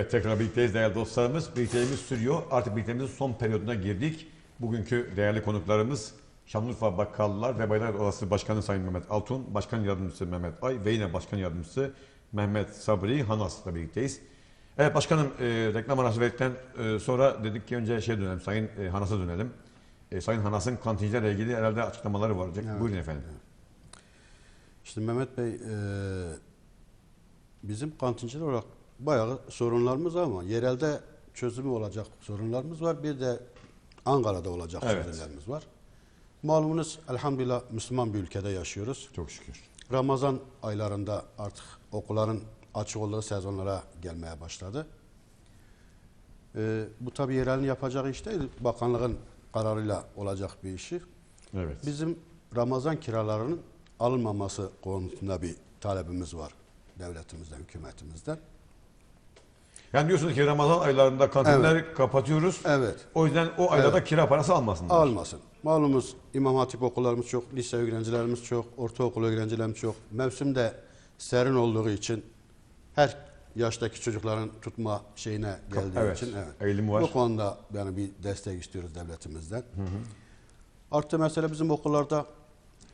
Evet tekrar birlikteyiz değerli dostlarımız. Birlikteliğimiz sürüyor. Artık birlikteliğimizin son periyoduna girdik. Bugünkü değerli konuklarımız Şanlıurfa Bakkallılar ve Baylar Odası Başkanı Sayın Mehmet Altun, Başkan Yardımcısı Mehmet Ay ve yine Başkan Yardımcısı Mehmet Sabri Hanas'la birlikteyiz. Evet başkanım e, reklam arası verdikten e, sonra dedik ki önce şey dönelim, Sayın e, Hanas'a dönelim. E, Sayın Hanas'ın kantincilerle ilgili herhalde açıklamaları var olacak. Evet. Buyurun efendim. Şimdi Mehmet Bey, e, bizim kantinciler olarak bayağı sorunlarımız ama yerelde çözümü olacak sorunlarımız var. Bir de Ankara'da olacak Evet. çözümlerimiz var. Malumunuz elhamdülillah Müslüman bir ülkede yaşıyoruz. Çok şükür. Ramazan aylarında artık okulların açık olduğu sezonlara gelmeye başladı. E, bu tabii yerelin yapacağı iş değil, bakanlığın kararıyla olacak bir işi. Evet. Bizim Ramazan kiralarının alınmaması konusunda bir talebimiz var devletimizden, hükümetimizden. Yani diyorsunuz ki Ramazan aylarında kantinleri kapatıyoruz. Evet, O yüzden o aylarda kira parası almasınlar. almasın. Malumuz İmam Hatip okullarımız çok, lise öğrencilerimiz çok, ortaokul öğrencilerimiz çok. Mevsimde serin olduğu için her yaştaki çocukların tutma şeyine geldiği evet, için evet. eğilimi var. Bu konuda yani bir destek istiyoruz devletimizden. Artı mesela bizim okullarda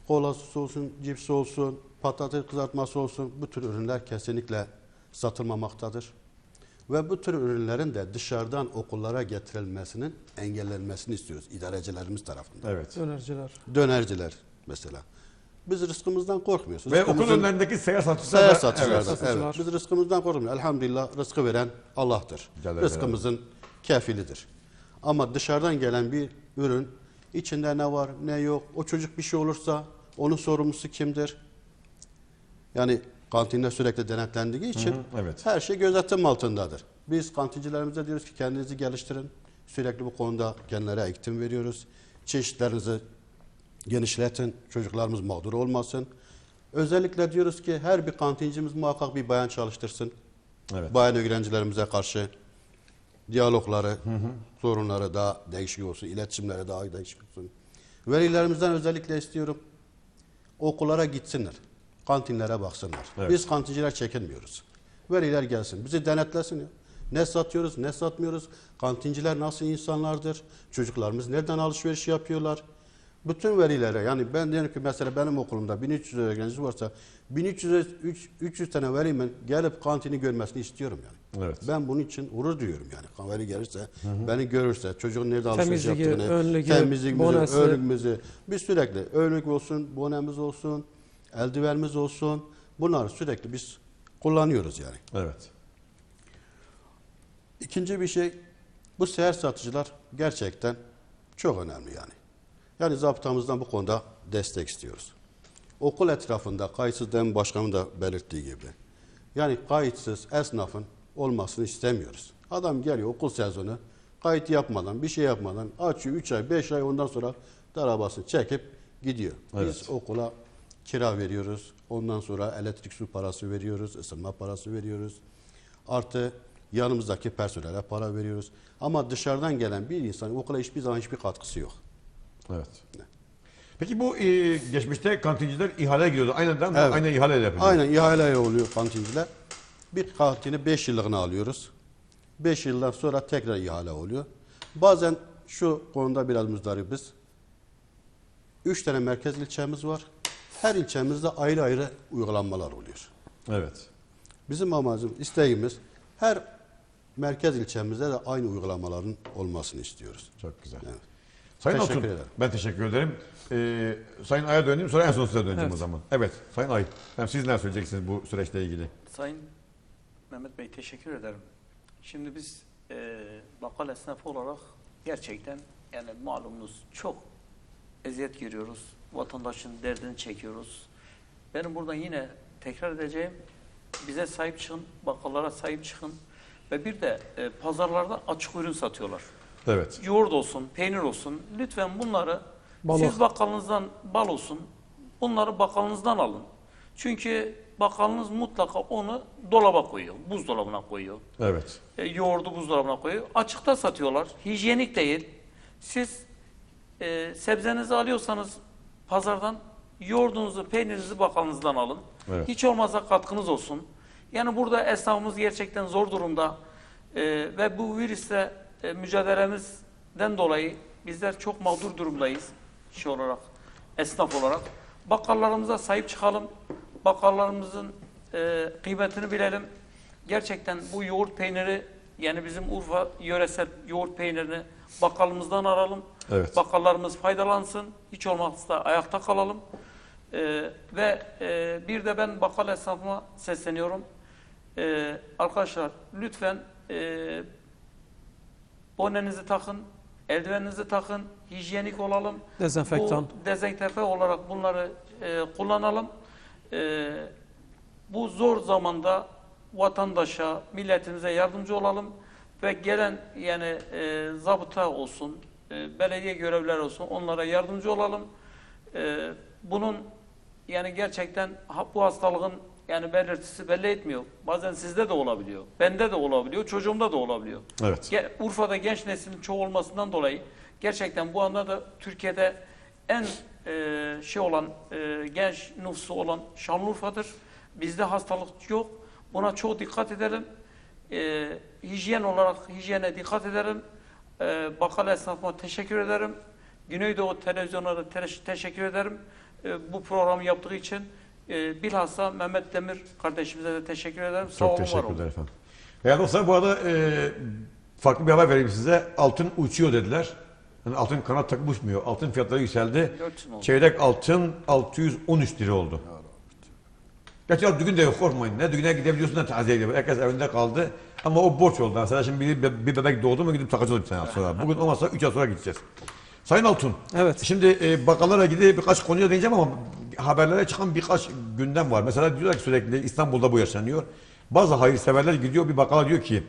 kolası olsun, cipsi olsun, patates kızartması olsun bu tür ürünler kesinlikle satılmamaktadır. Ve bu tür ürünlerin de dışarıdan okullara getirilmesinin engellenmesini istiyoruz idarecilerimiz tarafından. Evet. Dönerciler. Dönerciler mesela. Biz rızkımızdan korkmuyoruz. Ve okul önlerindeki seyyar satıcılar Seyyar da- satıcılar Evet. evet. Biz rızkımızdan korkmuyoruz. Elhamdülillah rızkı veren Allah'tır. Celle Rızkımızın kefilidir. Ama dışarıdan gelen bir ürün içinde ne var ne yok. O çocuk bir şey olursa onun sorumlusu kimdir? Yani kantinde sürekli denetlendiği için Hı hı, evet. her şey gözetim altındadır. Biz kantincilerimize diyoruz ki kendinizi geliştirin. Sürekli bu konuda kendilerine eğitim veriyoruz. Çeşitlerinizi genişletin. Çocuklarımız mağdur olmasın. Özellikle diyoruz ki her bir kantincimiz muhakkak bir bayan çalıştırsın. Evet. Bayan öğrencilerimize karşı diyalogları, sorunları daha değişik olsun, iletişimleri daha değişik olsun. Velilerimizden özellikle istiyorum. Okullara gitsinler. Kantinlere baksınlar. Evet. Biz kantinciler çekinmiyoruz. Veliler gelsin. Bizi denetlesin ya. Ne satıyoruz, ne satmıyoruz. Kantinciler nasıl insanlardır? Çocuklarımız nereden alışveriş yapıyorlar? Bütün velilere yani ben diyelim ki mesela benim okulumda 1300 öğrenci varsa 1300 üç- 300 tane velimin gelip kantini görmesini istiyorum yani. Evet. Ben bunun için gurur duyuyorum yani. Veli gelirse, beni görürse, çocuğun nerede alışveriş yaptığını, önlüğü, temizliğimizi, bonesi. önlüğümüzü, biz sürekli önlük olsun, bonemiz olsun, eldivenimiz olsun, bunları sürekli biz kullanıyoruz yani. Evet. İkinci bir şey, bu seher satıcılar gerçekten çok önemli yani. Yani zabıtamızdan bu konuda destek istiyoruz. Okul etrafında kayıtsız demin başkanım da belirttiği gibi. Yani kayıtsız esnafın olmasını istemiyoruz. Adam geliyor okul sezonu kayıt yapmadan bir şey yapmadan açıyor 3 ay 5 ay ondan sonra arabasını çekip gidiyor. Biz Evet. okula kira veriyoruz. Ondan sonra elektrik su parası veriyoruz, ısınma parası veriyoruz. Artı yanımızdaki personele para veriyoruz. Ama dışarıdan gelen bir insan okula hiçbir zaman hiçbir katkısı yok. Evet. Peki bu e, geçmişte kantinciler ihale giriyordu. Aynen değil mi? Evet. Aynen ihale yapılıyor. Aynen ihale oluyor kantinciler. Bir kantini 5 yıllığına alıyoruz. 5 yıldan sonra tekrar ihale oluyor. Bazen şu konuda biraz muzdaribiz. 3 tane merkez ilçemiz var. Her ilçemizde ayrı ayrı uygulanmalar oluyor. Evet. Bizim amacımız, isteğimiz her merkez ilçemizde de aynı uygulamaların olmasını istiyoruz. Çok güzel. Evet. Sayın Teşekkür Altun, ederim. ben teşekkür ederim. Ee, Sayın Ay'a döneyim sonra en son size döneceğim Evet. o zaman. Evet Sayın Ay, hem siz ne söyleyeceksiniz bu süreçle ilgili? Sayın Mehmet Bey teşekkür ederim. Şimdi biz e, bakkal esnafı olarak gerçekten yani malumunuz çok eziyet görüyoruz. Vatandaşın derdini çekiyoruz. Benim buradan yine tekrar edeceğim. Bize sahip çıkın, bakkallara sahip çıkın. Ve bir de e, pazarlarda açık ürün satıyorlar. Evet. Yoğurt olsun, peynir olsun. Lütfen bunları Bal siz bakkalınızdan bal olsun. Bunları bakkalınızdan alın. Çünkü bakkalınız mutlaka onu dolaba koyuyor. Buzdolabına koyuyor. Evet. E, yoğurdu buzdolabına koyuyor. Açıkta satıyorlar. Hijyenik değil. Siz e, sebzenizi alıyorsanız pazardan yoğurdunuzu, peynirinizi bakkalınızdan alın. Evet. Hiç olmazsa katkınız olsun. Yani burada esnafımız gerçekten zor durumda. E, ve bu virüsle e, mücadelemizden dolayı bizler çok mağdur durumdayız şey olarak, esnaf olarak. Bakkallarımıza sahip çıkalım. Bakkallarımızın e, kıymetini bilelim. Gerçekten bu yoğurt peyniri yani bizim Urfa yöresel yoğurt peynirini bakkalımızdan alalım. Evet. Bakkallarımız faydalansın. Hiç olmazsa ayakta kalalım. E, ve e, bir de ben bakkal esnafıma sesleniyorum. E, arkadaşlar lütfen e, bonenizi takın, eldiveninizi takın, hijyenik olalım. Dezenfektan. Bu dezenfekte olarak bunları e, kullanalım. E, bu zor zamanda vatandaşa, milletimize yardımcı olalım ve gelen yani e, zabıta olsun, e, belediye görevliler olsun onlara yardımcı olalım. E, bunun yani gerçekten bu hastalığın yani belirtisi belli etmiyor. Bazen sizde de olabiliyor. Bende de olabiliyor. Çocuğumda da olabiliyor. Evet. Ge- Urfa'da genç neslin çoğu olmasından dolayı gerçekten bu anda da Türkiye'de en e, şey olan e, genç nüfusu olan Şanlıurfa'dır. Bizde hastalık yok. Buna çok dikkat edelim. E, hijyen olarak hijyene dikkat edelim. E, bakkal esnafıma teşekkür ederim. Güneydoğu televizyonuna da te- teşekkür ederim. E, bu programı yaptığı için e, bilhassa Mehmet Demir kardeşimize de teşekkür ederim. Sağ Çok olun, teşekkürler efendim. Değerli dostlar bu arada e, farklı bir haber vereyim size. Altın uçuyor dediler. Yani altın kanat takıp uçmuyor. Altın fiyatları yükseldi. 400 oldu. Çeyrek altın 613 lira oldu. Gerçi ya düğün de yok korkmayın. Ne düğüne gidebiliyorsun ne taziye gidebiliyorsun. Herkes evinde kaldı. Ama o borç oldu. Mesela şimdi bir, bir bebek doğdu mu gidip takacağız bir sene sonra. Bugün olmazsa 3 ay sonra gideceğiz. Sayın Altun. Evet. Şimdi e, bakkallara ilgili birkaç konuya değineceğim ama haberlere çıkan birkaç gündem var. Mesela diyorlar ki sürekli İstanbul'da bu yaşanıyor. Bazı hayırseverler gidiyor bir bakkala diyor ki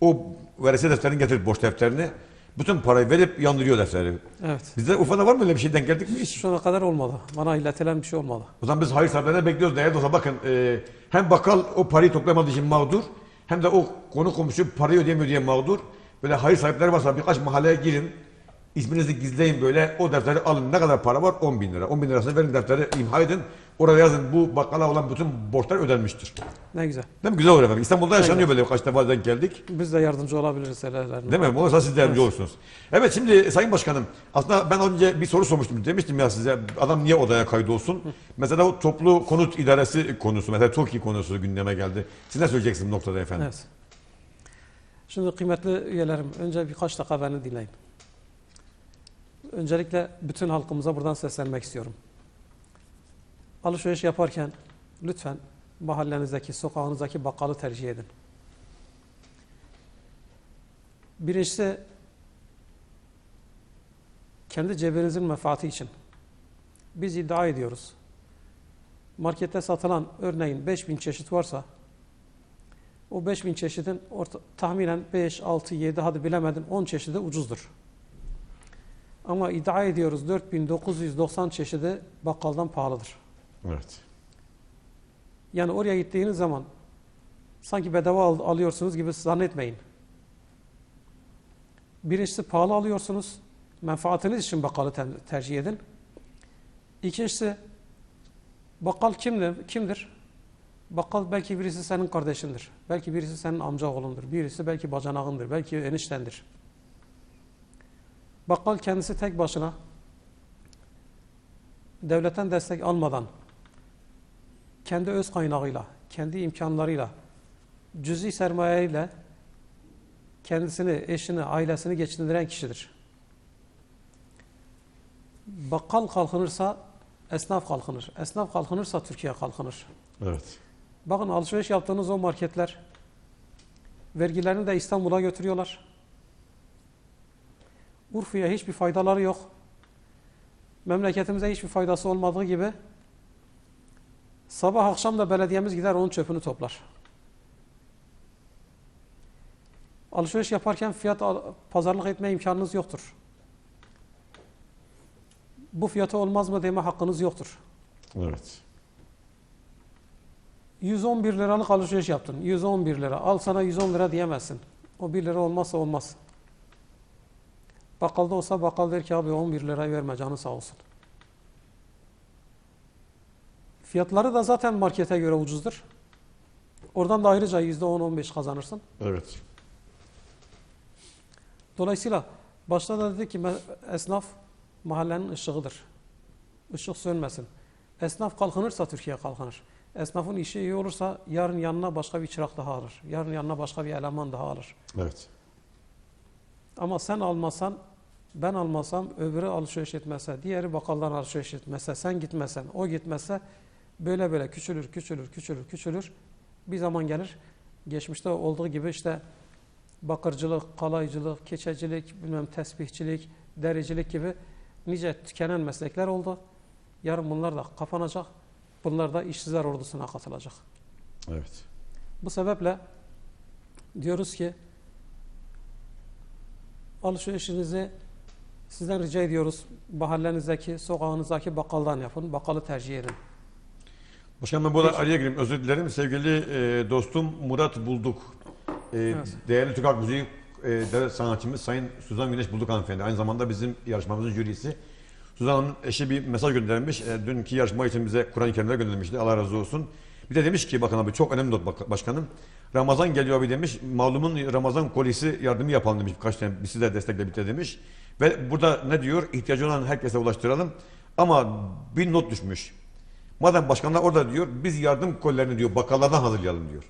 o veresiye defterini getir borç defterini. Bütün parayı verip yandırıyor defteri. Evet. Bizde Urfa'da var mı öyle bir şey denk geldik mi hiç? Şu ana kadar olmadı. Bana iletilen bir şey olmadı. O zaman biz hayırseverlerden bekliyoruz değerli dostlar. Bakın e, hem bakkal o parayı toplayamadığı için mağdur hem de o konu komşu parayı ödeyemiyor diye mağdur. Böyle hayır sahipleri varsa birkaç mahalleye girin. İsminizi gizleyin böyle o defteri alın. Ne kadar para var? 10 bin lira. 10 bin lirasını verin defteri imha edin. Orada yazın bu bakkala olan bütün borçlar ödenmiştir. Ne güzel. Değil mi? Güzel olur efendim. İstanbul'da yaşanıyor böyle birkaç defa denk geldik. Biz de yardımcı olabiliriz helal Değil mi? Olursa siz de yardımcı olursunuz. Evet şimdi Sayın Başkanım aslında ben önce bir soru sormuştum. Demiştim ya size adam niye odaya kaydolsun? Mesela o toplu konut idaresi konusu, mesela TOKİ konusu gündeme geldi. Siz ne söyleyeceksiniz bu noktada efendim? Evet. Şimdi kıymetli üyelerim, önce birkaç dakika beni dinleyin. Öncelikle bütün halkımıza buradan seslenmek istiyorum. Alışveriş yaparken lütfen mahallenizdeki, sokağınızdaki bakkalı tercih edin. Birincisi kendi cebinizin menfaati için. Biz iddia ediyoruz. Markette satılan örneğin 5000 çeşit varsa o 5000 çeşidin orta, tahminen 5, 6, 7 hadi bilemedim 10 çeşidi ucuzdur. Ama iddia ediyoruz 4990 çeşidi bakkaldan pahalıdır. Evet. Yani oraya gittiğiniz zaman sanki bedava al- alıyorsunuz gibi zannetmeyin. Birincisi pahalı alıyorsunuz. Menfaatiniz için bakkalı te- tercih edin. İkincisi bakkal kimdir? kimdir? Bakkal belki birisi senin kardeşindir. Belki birisi senin amca oğlundur. Birisi belki bacanağındır. Belki eniştendir. Bakkal kendisi tek başına devletten destek almadan kendi öz kaynağıyla, kendi imkanlarıyla, cüzi sermayeyle kendisini, eşini, ailesini geçindiren kişidir. Bakkal kalkınırsa esnaf kalkınır. Esnaf kalkınırsa Türkiye kalkınır. Evet. Bakın alışveriş yaptığınız o marketler vergilerini de İstanbul'a götürüyorlar. Urfa'ya hiçbir faydaları yok. Memleketimize hiçbir faydası olmadığı gibi sabah akşam da belediyemiz gider onun çöpünü toplar. Alışveriş yaparken fiyat pazarlık etme imkanınız yoktur. Bu fiyatı olmaz mı deme hakkınız yoktur. Evet. 111 liralık alışveriş yaptın. 111 lira. Al sana 110 lira diyemezsin. O 1 lira olmazsa olmaz. Bakkalda olsa bakkal der ki abi 11 lirayı verme canı sağ olsun. Fiyatları da zaten markete göre ucuzdur. Oradan da ayrıca %10-15 kazanırsın. Evet. Dolayısıyla başta da dedi ki "Me- esnaf mahallenin ışığıdır. Işık sönmesin. Esnaf kalkınırsa Türkiye kalkınır. Esnafın işi iyi olursa yarın yanına başka bir çırak daha alır. Yarın yanına başka bir eleman daha alır. Evet. Ama sen almasan, ben almasam, öbürü alışveriş etmese, diğeri bakkaldan alışveriş etmese, sen gitmesen, o gitmese böyle böyle küçülür, küçülür, küçülür, küçülür. Bir zaman gelir, geçmişte olduğu gibi işte bakırcılık, kalaycılık, keçecilik, bilmem tesbihçilik, dericilik gibi nice tükenen meslekler oldu. Yarın bunlar da kapanacak. Bunlar da işsizler ordusuna katılacak. Evet. Bu sebeple diyoruz ki alışverişinizi sizden rica ediyoruz. Mahallenizdeki, sokağınızdaki bakkaldan yapın. Bakkalı tercih edin. Başkanım ben burada araya gireyim. Özür dilerim. Sevgili e, dostum Murat Bulduk. E, Evet. Değerli Türk Halk Müziği e, sanatçımız Sayın Suzan Güneş Bulduk hanımefendi. Aynı zamanda bizim yarışmamızın jürisi. Suzan Hanım'ın eşi bir mesaj göndermiş. E, dünkü yarışma için bize Kur'an-ı Kerimler göndermişti. Allah razı olsun. Bir de demiş ki bakın abi çok önemli not başkanım. Ramazan geliyor abi demiş. Malumun Ramazan kolisi yardımı yapalım demiş. Birkaç tane biz size destekle bitir demiş. Ve burada ne diyor? İhtiyacı olan herkese ulaştıralım. Ama bir not düşmüş. Madem başkanlar orada diyor, biz yardım kollerini diyor bakkallardan hazırlayalım diyor.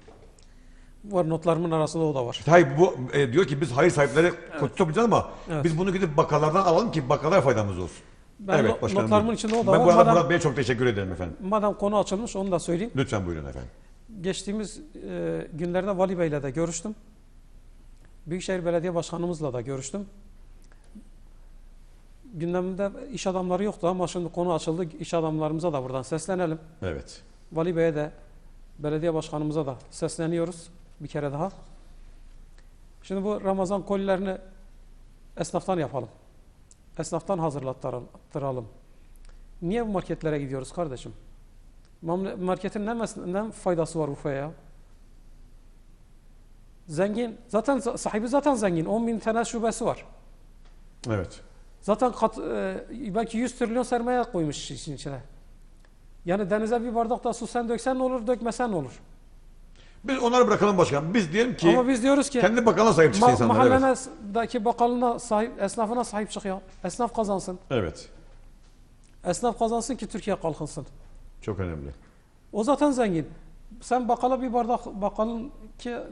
Var notlarımın arasında o da var. Hayır bu e, diyor ki biz hayır sahipleri kötü toplayacağız ama Evet. biz bunu gidip bakkallardan alalım ki bakkallara faydamız olsun. Ben no- başkanım, notlarımın içinde o da Ben var. bu arada Madem- Murat Bey'e çok teşekkür ederim efendim. Madem konu açılmış onu da söyleyeyim. Lütfen buyurun efendim. Geçtiğimiz e, günlerde Vali Bey'le de görüştüm. Büyükşehir Belediye Başkanımızla da görüştüm. Gündemde iş adamları yoktu ama şimdi konu açıldı. İş adamlarımıza da buradan seslenelim. Evet. Vali Bey'e de belediye başkanımıza da sesleniyoruz bir kere daha. Şimdi bu Ramazan kolilerini esnaftan yapalım. Esnaftan hazırlattıralım. Niye bu marketlere gidiyoruz kardeşim? Marketin ne, ne faydası var Urfa'ya ya? Zengin, zaten sahibi zaten zengin. 10 bin tane şubesi var. Evet. Zaten kat, e, belki 100 trilyon sermaye koymuş işin içine. Yani denize bir bardak da su sen döksen ne olur, dökmesen ne olur? Biz onları bırakalım başkanım. Biz diyelim ki Ama biz diyoruz ki kendi bakkalına sahip çıksın ma- insanlar. Evet. mahallenedeki bakkalına sahip, esnafına sahip çık ya. Esnaf kazansın. evet. Esnaf kazansın ki Türkiye kalkınsın. Çok önemli. O zaten zengin. Sen bakkala bir bardak, bakkalın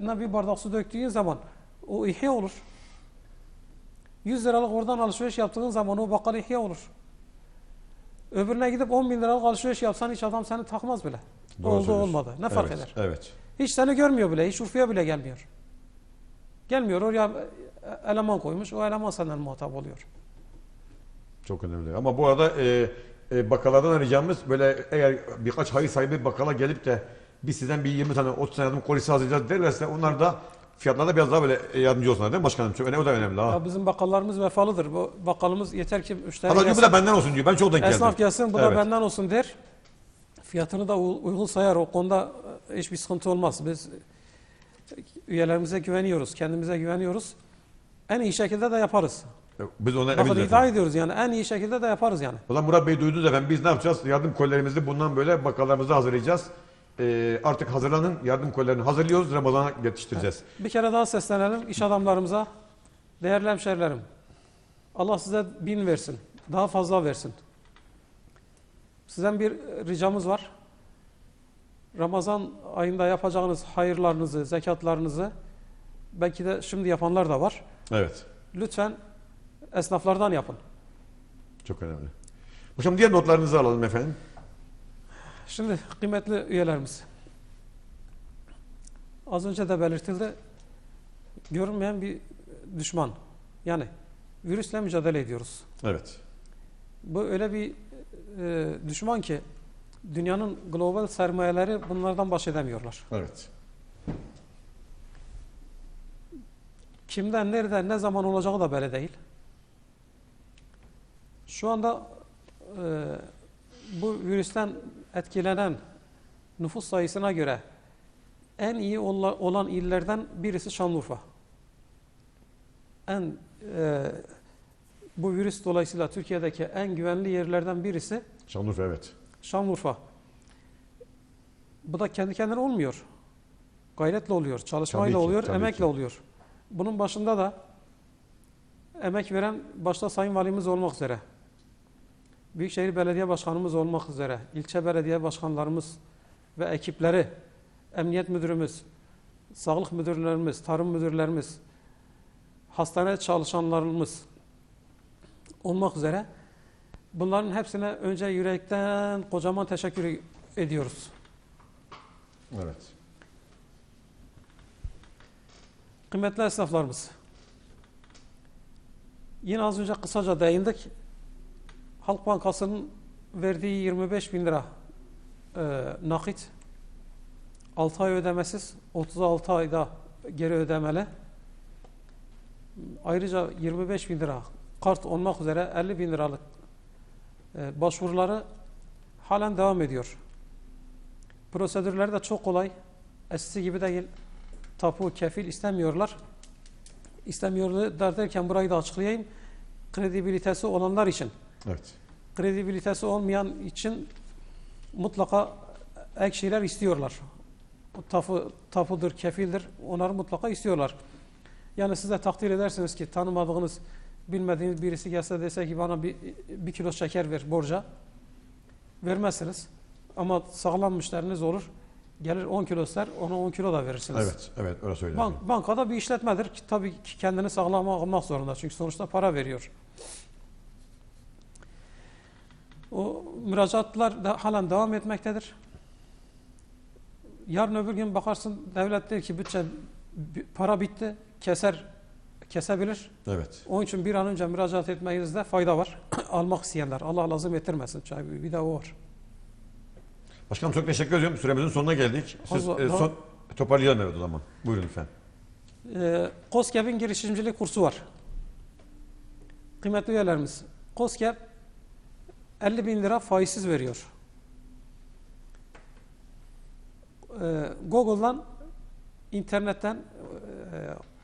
ne bir bardak su döktüğün zaman o ihya olur. 100 liralık oradan alışveriş yaptığın zaman o bakkal ihya olur. Öbürüne gidip 10 bin liralık alışveriş yapsan hiç adam seni takmaz bile. Doğru Oldu söylüyorsun. olmadı. Ne fark Evet, eder? Evet. Hiç seni görmüyor bile. Hiç Urfa'ya bile gelmiyor. Gelmiyor. Oraya eleman koymuş. O eleman senden muhatap oluyor. Çok önemli. Ama bu arada e, e, bakkallardan ricamız böyle eğer birkaç hayır sahibi bakkala gelip de biz sizden bir 20 tane 30 tane yardım kolisi hazırlayacağız derlerse onlar da fiyatlarda biraz daha böyle e, yardımcı olsunlar değil mi başkanım? Çok önemli, o da önemli ha. Ya bizim bakkallarımız vefalıdır. Bu bakkalımız yeter ki müşteri Hatta diyor bu gelsin. da benden olsun diyor. Ben çok denk geldim. Esnaf gelsin bu Evet. da benden olsun der. Fiyatını da u- uygun sayar. O konuda e, hiçbir sıkıntı olmaz. Biz üyelerimize güveniyoruz. Kendimize güveniyoruz. En iyi şekilde de yaparız. Biz ona Bakın eminiz iddia ediyoruz yani. En iyi şekilde de yaparız yani. O zaman Murat Bey duydunuz efendim. Biz ne yapacağız? Yardım kolilerimizi bundan böyle bakkallarımızda hazırlayacağız. E, artık hazırlanın. Yardım kolilerini hazırlıyoruz. Ramazan'a yetiştireceğiz. Bir kere daha seslenelim iş adamlarımıza. Değerli hemşerilerim. Allah size bin versin. Daha fazla versin. Sizden bir ricamız var. Ramazan ayında yapacağınız hayırlarınızı, zekatlarınızı belki de şimdi yapanlar da var. Evet. Lütfen esnaflardan yapın. Çok önemli. Hocam diğer notlarınızı alalım efendim. Şimdi kıymetli üyelerimiz. Az önce de belirtildi. Görünmeyen bir düşman. Yani virüsle mücadele ediyoruz. Evet. Bu öyle bir e, düşman ki dünyanın global sermayeleri bunlardan baş edemiyorlar. Evet. Kimden, nereden, ne zaman olacağı da belli değil. Şu anda e, bu virüsten etkilenen nüfus sayısına göre en iyi ola- olan illerden birisi Şanlıurfa. En e, bu virüs dolayısıyla Türkiye'deki en güvenli yerlerden birisi Şanlıurfa evet. Şanlıurfa. Bu da kendi kendine olmuyor. Gayretle oluyor, çalışmayla Tabii ki, oluyor, tabii emekle ki. oluyor. Bunun başında da emek veren başta Sayın Valimiz olmak üzere, Büyükşehir Belediye Başkanımız olmak üzere, ilçe belediye başkanlarımız ve ekipleri, emniyet müdürümüz, sağlık müdürlerimiz, tarım müdürlerimiz, hastane çalışanlarımız olmak üzere bunların hepsine önce yürekten kocaman teşekkür ediyoruz. Evet. Kıymetli esnaflarımız, yine az önce kısaca değindik. Halk Bankası'nın verdiği 25 bin lira e, nakit, 6 ay ödemesiz, 36 ayda geri ödemeli. Ayrıca 25 bin lira kart olmak üzere 50 bin liralık e, başvuruları halen devam ediyor. Prosedürleri de çok kolay. Eskisi gibi değil. Tapu, kefil istemiyorlar. İstemiyorlar derken burayı da açıklayayım. Kredibilitesi olanlar için. Evet. Kredibilitesi olmayan için mutlaka ek şeyler istiyorlar. Tapu, tapudur, kefildir. Onları mutlaka istiyorlar. Yani siz de takdir edersiniz ki tanımadığınız, bilmediğiniz birisi gelse dese ki bana bir, bir kilo şeker ver borca. Vermezsiniz. Ama sağlam müşteriniz olur. Gelir 10 kilo ister, ona 10 kilo da verirsiniz. Evet. Evet. Öyle. Bank, bankada bir işletmedir. ki Tabii ki kendini sağlam almak zorunda. Çünkü sonuçta para veriyor. O müracaatlar da halen devam etmektedir. Yarın öbür gün bakarsın devlet der ki bütçe para bitti. Keser kesebilir. Evet. Onun için bir an önce müracaat etmenizde fayda var. Almak isteyenler. Allah lazım ettirmesin. Çay bir de o var. Başkanım çok teşekkür ediyorum. Süremizin sonuna geldik. Siz Fazla- e, son toparlayalım evet o zaman. Buyurun lütfen. Ee, COSGAP'in girişimcilik kursu var. Kıymetli üyelerimiz, COSGAP 50 bin lira faizsiz veriyor. Ee, Google'dan, internetten e,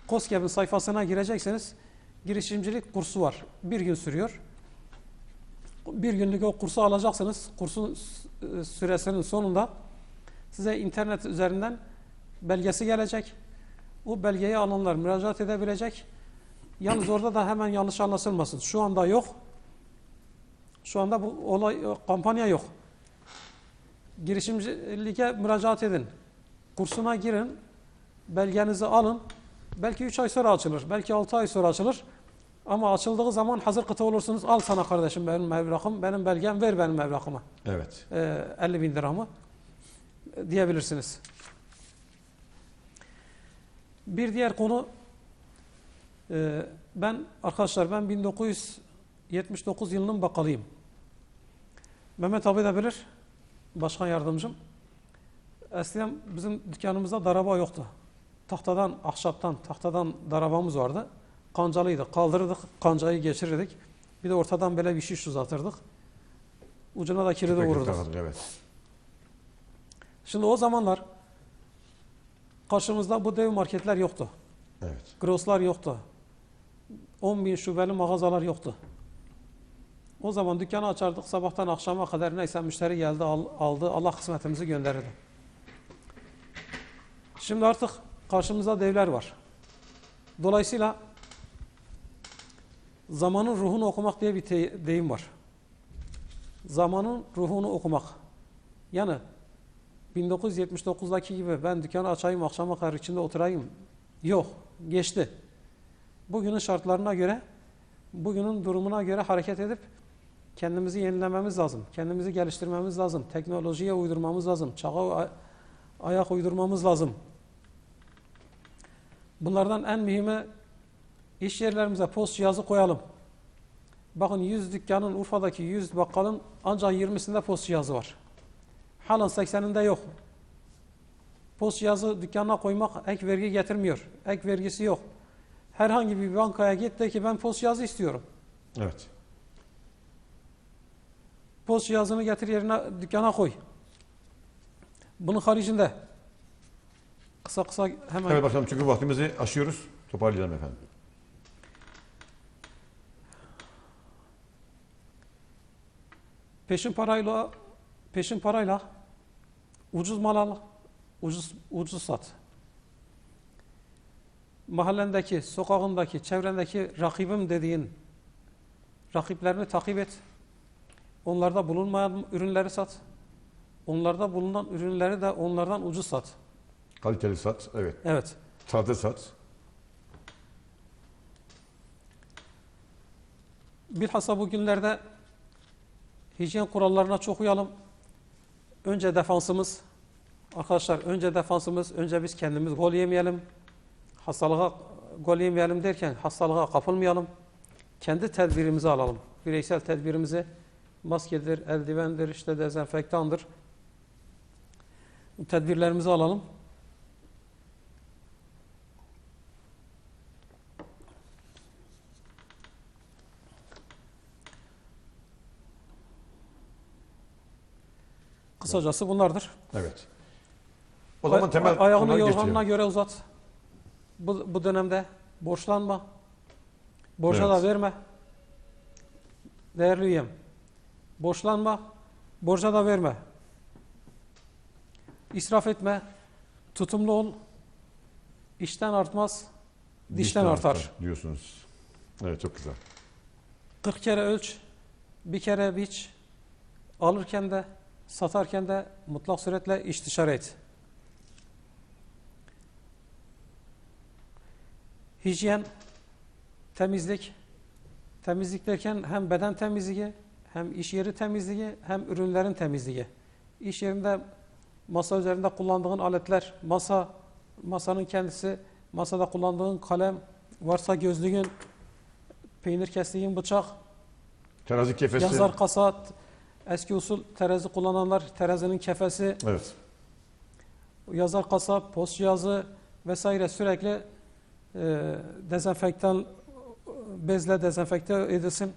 COSGAP'in sayfasına girecekseniz girişimcilik kursu var. Bir gün sürüyor. Bir günlük o kursu alacaksınız. Kursun e, süresinin sonunda size internet üzerinden belgesi gelecek. O belgeyi alanlar müracaat edebilecek. Yalnız orada da hemen yanlış anlaşılmasın. Şu anda yok. Şu anda bu olay kampanya yok. Girişimciliğe müracaat edin. Kursuna girin. Belgenizi alın. Belki 3 ay sonra açılır. Belki 6 ay sonra açılır. Ama açıldığı zaman hazır kıta olursunuz. Al sana kardeşim benim evrakım, benim belgem, ver benim evrakımı. Evet. Ee, 50 bin liramı e, diyebilirsiniz. Bir diğer konu e, ben arkadaşlar ben 1979 yılının bakalıyım. Mehmet abi de bilir. Başkan yardımcım. Eskiden bizim dükkanımızda daraba yoktu. Tahtadan, ahşaptan, tahtadan darabamız vardı. Kancalıydı. Kaldırırdık, kancayı geçirirdik. Bir de ortadan böyle bir şiş uzatırdık. Ucuna da kilidi vururduk. tamam, Evet. Şimdi o zamanlar karşımızda bu dev marketler yoktu. Evet. Grosslar yoktu. 10 bin şubeli mağazalar yoktu. O zaman dükkanı açardık sabahtan akşama kadar neyse müşteri geldi al- aldı Allah kısmetimizi gönderirdi. Şimdi artık karşımızda devler var. Dolayısıyla zamanın ruhunu okumak diye bir deyim var. Zamanın ruhunu okumak. Yani 1979'daki gibi ben dükkanı açayım akşama kadar içinde oturayım. Yok, geçti. Bugünün şartlarına göre, bugünün durumuna göre hareket edip kendimizi yenilememiz lazım. Kendimizi geliştirmemiz lazım. Teknolojiye uydurmamız lazım. Çağa ayak uydurmamız lazım. Bunlardan en mühimi iş yerlerimize post cihazı koyalım. Bakın 100 dükkanın Urfa'daki 100 bakkalın ancak 20'sinde post cihazı var. Halen 80'inde yok. Post cihazı dükkanına koymak ek vergi getirmiyor. Ek vergisi yok. Herhangi bir bankaya git de ki ben post cihazı istiyorum. Evet. Post cihazını getir yerine dükkana koy. Bunun haricinde kısa kısa hemen Evet başkanım çünkü vaktimizi aşıyoruz. Toparlayalım efendim. peşin parayla peşin parayla ucuz mal al, ucuz ucuz sat. mahallendeki, sokağındaki, çevrendeki rakibim dediğin rakiplerini takip et. Onlarda bulunmayan ürünleri sat. Onlarda bulunan ürünleri de onlardan ucuz sat. Kaliteli sat. Evet. Evet. Taze sat. Bilhassa bugünlerde hijyen kurallarına çok uyalım. Önce defansımız, arkadaşlar önce defansımız, önce biz kendimiz gol yemeyelim. Hastalığa gol yemeyelim derken hastalığa kapılmayalım. Kendi tedbirimizi alalım. Bireysel tedbirimizi maskedir, eldivendir, işte dezenfektandır. Tedbirlerimizi alalım. Kısacası bunlardır. Evet. O zaman temel ayağını yorganına göre uzat. Bu, bu dönemde borçlanma. Borca Evet. da verme. Değerli üyem. Borçlanma. Borca da verme. İsraf etme. Tutumlu ol. İşten artmaz. Dişten, artar. diyorsunuz. Evet çok güzel. 40 kere ölç. Bir kere biç. Alırken de satarken de mutlak suretle istişare et. Hijyen, temizlik. Temizlik derken hem beden temizliği, hem iş yeri temizliği, hem ürünlerin temizliği. İş yerinde masa üzerinde kullandığın aletler, masa, masanın kendisi, masada kullandığın kalem, varsa gözlüğün, peynir kestiğin bıçak, Terazi kefesi. yazar kasa, eski usul terazi kullananlar, terazinin kefesi, Evet. yazar kasa, post cihazı vesaire sürekli e, dezenfektan bezle dezenfekte edilsin.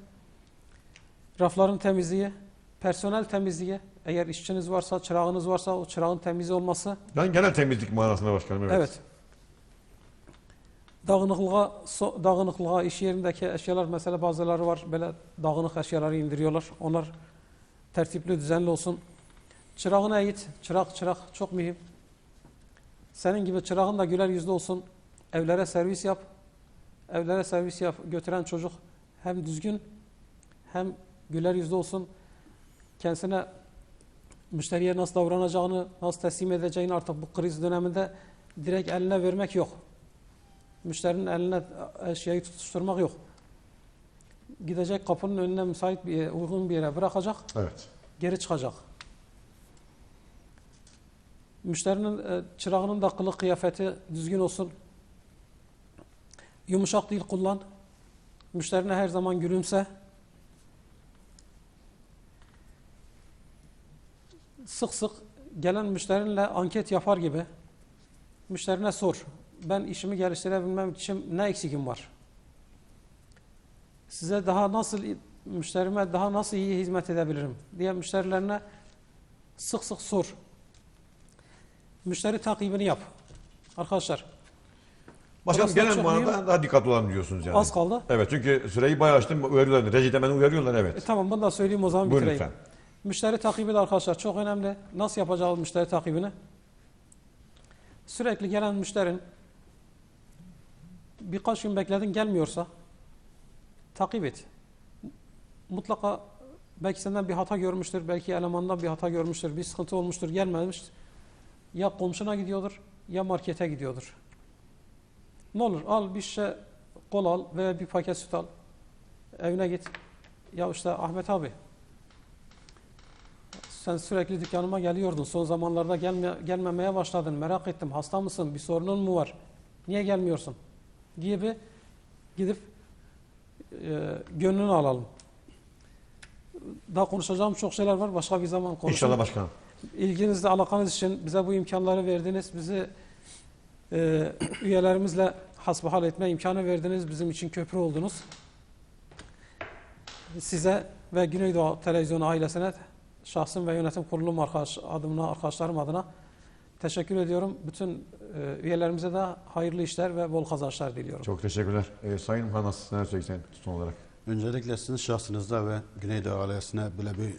Rafların temizliği, personel temizliği, eğer işçiniz varsa, çırağınız varsa o çırağın temiz olması. Yani genel temizlik manasında başkanım. Evet. Evet. Dağınıklığa, so- dağınıklığa iş yerindeki eşyalar mesela bazıları var böyle dağınık eşyaları indiriyorlar. Onlar tertipli, düzenli olsun. Çırağına eğit. Çırak, çırak çok mühim. Senin gibi çırağın da güler yüzlü olsun. Evlere servis yap. Evlere servis yap. Götüren çocuk hem düzgün hem güler yüzlü olsun. Kendisine müşteriye nasıl davranacağını, nasıl teslim edeceğini artık bu kriz döneminde direkt eline vermek yok. Müşterinin eline eşyayı tutuşturmak yok. Gidecek kapının önüne müsait bir uygun bir yere bırakacak, Evet. geri çıkacak. Müşterinin e, çırağının da kılık kıyafeti düzgün olsun. Yumuşak dil kullan. Müşterine her zaman gülümse. Sık sık gelen müşterinle anket yapar gibi müşterine sor. Ben işimi geliştirebilmem için ne eksikim var? Size daha nasıl müşterime daha nasıl iyi hizmet edebilirim diye müşterilerine sık sık sor. Müşteri takibini yap. Arkadaşlar da genel manada daha dikkatli olalım diyorsunuz yani. az kaldı. Evet çünkü süreyi bayağı açtım. Uyarıyorlar. Rejide beni uyarıyorlar E, evet. tamam bunu da söyleyeyim o zaman Buyurun bitireyim. lütfen. Müşteri takibi de arkadaşlar çok önemli. Nasıl yapacağız müşteri takibini? Sürekli gelen müşterin birkaç gün bekledin gelmiyorsa takip et. Mutlaka belki senden bir hata görmüştür, belki elemandan bir hata görmüştür, bir sıkıntı olmuştur, gelmemiş. Ya komşuna gidiyordur ya markete gidiyordur. Ne olur al bir şişe kol al veya bir paket süt al. Evine git. Ya işte Ahmet abi sen sürekli dükkanıma geliyordun. Son zamanlarda gelme, gelmemeye başladın. Merak ettim. Hasta mısın? Bir sorunun mu var? Niye gelmiyorsun? Gibi gidip e, gönlünü alalım. Daha konuşacağım çok şeyler var. Başka bir zaman konuşalım. İnşallah başkanım. İlginizle, alakanız için bize bu imkanları verdiniz. Bizi e, üyelerimizle hasbihal etme imkanı verdiniz. Bizim için köprü oldunuz. Size ve Güneydoğu Televizyonu ailesine şahsım ve yönetim kurulum arkadaş, adımına, arkadaşlarım adına teşekkür ediyorum. Bütün e, üyelerimize de hayırlı işler ve bol kazançlar diliyorum. Çok teşekkürler. Ee, Sayın Hanas neler söyleyeceksin son olarak? Öncelikle sizin şahsınızda ve Güneydoğu ailesine böyle bir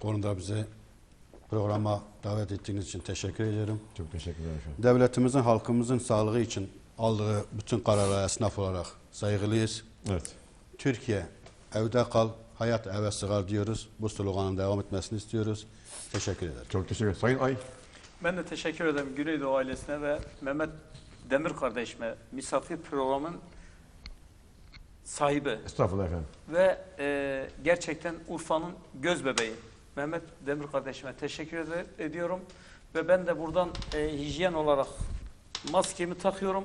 konuda bize programa davet ettiğiniz için teşekkür ediyorum. Çok teşekkürler efendim. Devletimizin, halkımızın sağlığı için aldığı bütün karara esnaf olarak saygılıyız. Evet. Türkiye evde kal, hayat eve sığar diyoruz. Bu sloganın devam etmesini istiyoruz. Teşekkür ederim. Çok teşekkür ederim. Sayın Ay. Ben de teşekkür ederim Güneydoğu ailesine ve Mehmet Demir kardeşime misafir programın sahibi Estağfurullah efendim. ve e, gerçekten Urfa'nın göz bebeği Mehmet Demir kardeşime teşekkür ed- ediyorum ve ben de buradan e, hijyen olarak maskemi takıyorum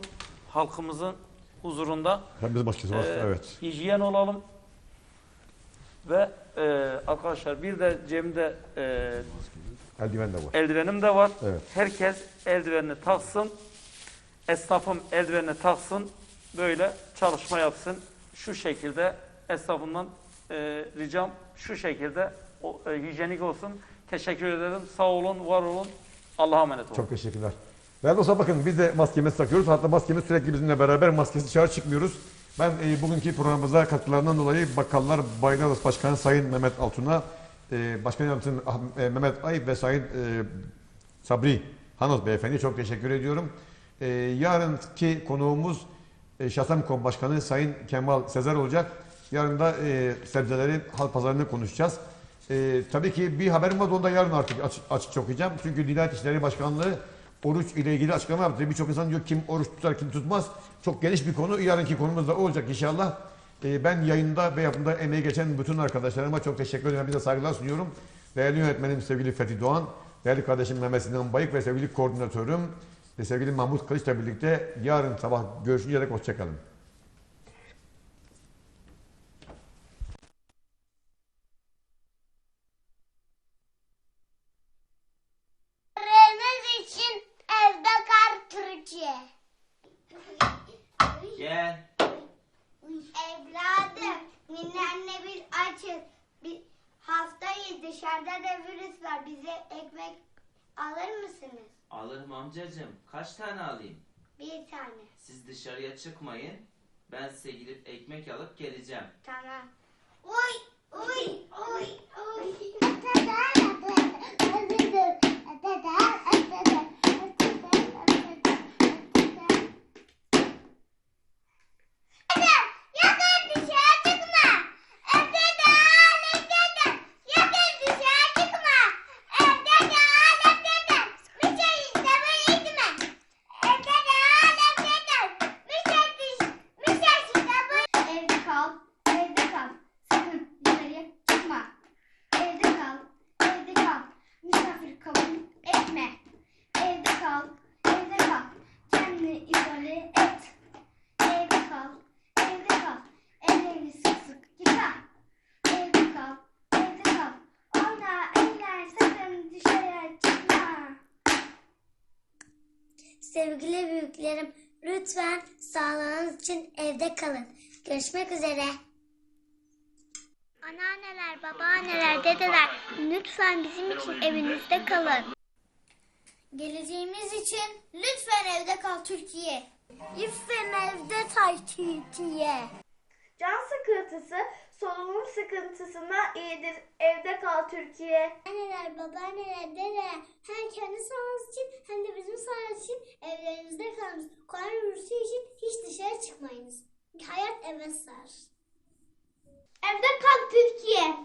halkımızın huzurunda. Hepimizin maskesi var. Ee, evet. Hijyen olalım. Ve e, arkadaşlar bir de cebimde e, Eldiven de var. eldivenim de var. Evet. Herkes eldivenini taksın. Esnafım eldivenini taksın. Böyle çalışma yapsın. Şu şekilde esnafından e, ricam şu şekilde o, e, hijyenik olsun. Teşekkür ederim. Sağ olun, var olun. Allah'a emanet olun. Çok teşekkürler. Değerli dostlar bakın biz de maskemizi takıyoruz. Hatta maskemiz sürekli bizimle beraber maskesiz dışarı çıkmıyoruz. Ben e, bugünkü programımıza katkılarından dolayı Bakkallar Bayiler Odası Başkanı Sayın Mehmet Altun'a, e, Başkan Yardımcısı Ah- e, Mehmet Ay ve Sayın e, Sabri Hanoz Beyefendi çok teşekkür ediyorum. E, yarınki konuğumuz e, Şasamkom Başkanı Sayın Kemal Sezer olacak. Yarın da e, sebzelerin halk pazarını konuşacağız. E, tabii ki bir haberim var onu da yarın artık açık, açıkça okuyacağım. Çünkü Diyanet İşleri Başkanlığı oruç ile ilgili açıklama yaptı. Birçok insan diyor kim oruç tutar kim tutmaz. Çok geniş bir konu. Yarınki konumuz da olacak inşallah. E, ben yayında ve yapımda emeği geçen bütün arkadaşlarıma çok teşekkür ederim. Hepinize saygılar sunuyorum. Değerli yönetmenim sevgili Fethi Doğan, değerli kardeşim Mehmet Sinan Bayık ve sevgili koordinatörüm ve sevgili Mahmut Kılıç'la birlikte yarın sabah görüşünceye dek hoşçakalın. Renez için evde kar Türkiye. Gel. Evladım, ninenle biz açız. Bir haftayız dışarıda da virüs var. Bize ekmek alır mısınız? Alırım amcacığım. Kaç tane alayım? Bir tane. Siz dışarıya çıkmayın. Ben size gidip ekmek alıp geleceğim. Tamam. Uy, uy, uy, uy. Yakın dışarı çıkma. Evde de alet edin. Yakın dışarı çıkma. Evde de alet edin. Bir şey istemeye gitme. Evde de alet edin. Bir şey dış, bir şey istemeye. Evde kal, evde kal. Sakın dışarıya çıkma. Evde kal, evde kal. Misafir kabul etme. Evde kal, evde kal. Kendini izole et. Evde kal, evde kal. Ellerini sık sık yıka. Evde kal, evde kal. Oyna, eğlen, sakın dışarıya çıkma. Sevgili büyüklerim, lütfen sağlığınız için evde kalın. Görüşmek üzere. Anneanneler, babaanneler, dedeler, lütfen bizim için evinizde kalın. Geleceğimiz için lütfen evde kal Türkiye. Lütfen evde kal Türkiye. Can sıkıntısı solunum sıkıntısına iyidir. Evde kal Türkiye. Anneler, babaanneler, dedeler, hem kendi sağlığınız için hem de bizim sağlığımız için evlerinizde kalınız. Koronavirüsü için hiç dışarı çıkmayınız. Hayat eve sar. Evde kal Türkiye.